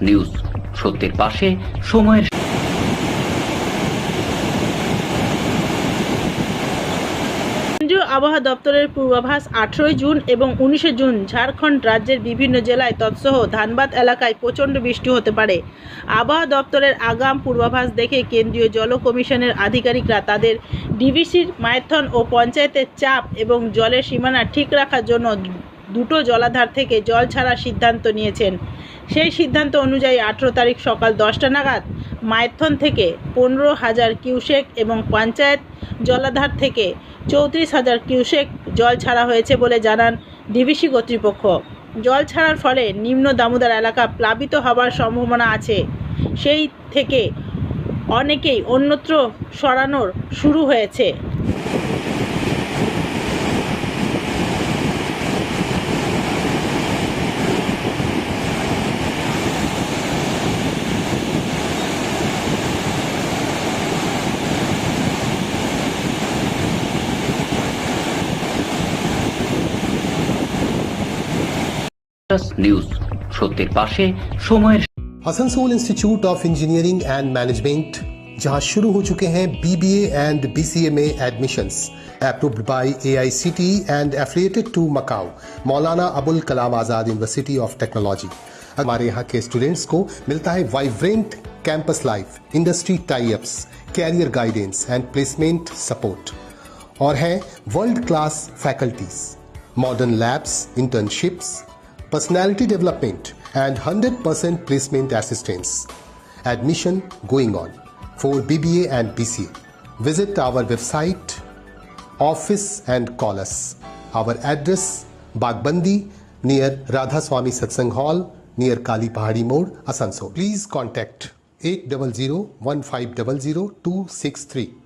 News. সত্যের পাশে সময়ের আবহাওয়া দপ্তরের পূর্বাভাস আঠেরোই জুন এবং উনিশে জুন ঝাড়খণ্ড রাজ্যের বিভিন্ন জেলায় তৎসহ ধানবাদ এলাকায় প্রচণ্ড বৃষ্টি হতে পারে। আবহাওয়া দপ্তরের আগাম পূর্বাভাস দেখে কেন্দ্রীয় জল কমিশনের আধিকারিকরা তাদের ডিভিসির মাইথন ও পঞ্চায়েতের চাপ এবং জলের সীমানা ঠিক রাখার জন্য দুটো জলাধার থেকে জল ছাড়ার সিদ্ধান্ত নিয়েছেন। সেই সিদ্ধান্ত অনুযায়ী আঠেরো তারিখ সকাল দশটা নাগাদ মাইথন থেকে পনেরো হাজার কিউসেক এবং পঞ্চায়েত জলাধার থেকে চৌত্রিশ হাজার কিউসেক জল ছাড়া হয়েছে বলে জানান ডিভিসি কর্তৃপক্ষ। জল ছাড়ার ফলে নিম্ন দামোদর এলাকা প্লাবিত হবার সম্ভাবনা আছে। সেই থেকে অনেকেই অন্যত্র সরানোর শুরু হয়েছে। নিউজ সত্যের পাশে সময়ের Asansol institute of engineering and management जहां शुरू हो चुके हैं बीबीए एंड बीसीए में admissions approved by AICTE and affiliated to MAKAUT Maulana Abul Kalam Azad university of technology हमारे यहाँ के स्टूडेंट्स को मिलता है vibrant campus life industry tie ups career guidance and placement support और है world class faculties modern labs internships personality development and 100% placement assistance. Admission going on for BBA and BCA. Visit our website, office and call us. Our address Bagbandi near Radha Swami Satsang Hall near Kali Pahadi Mode, Asansol. Please contact 800-1500-263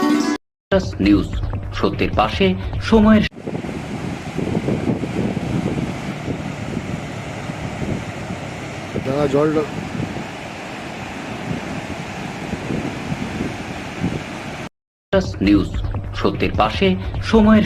news সত্যের পাশে সময়ের news সত্যের পাশে সময়ের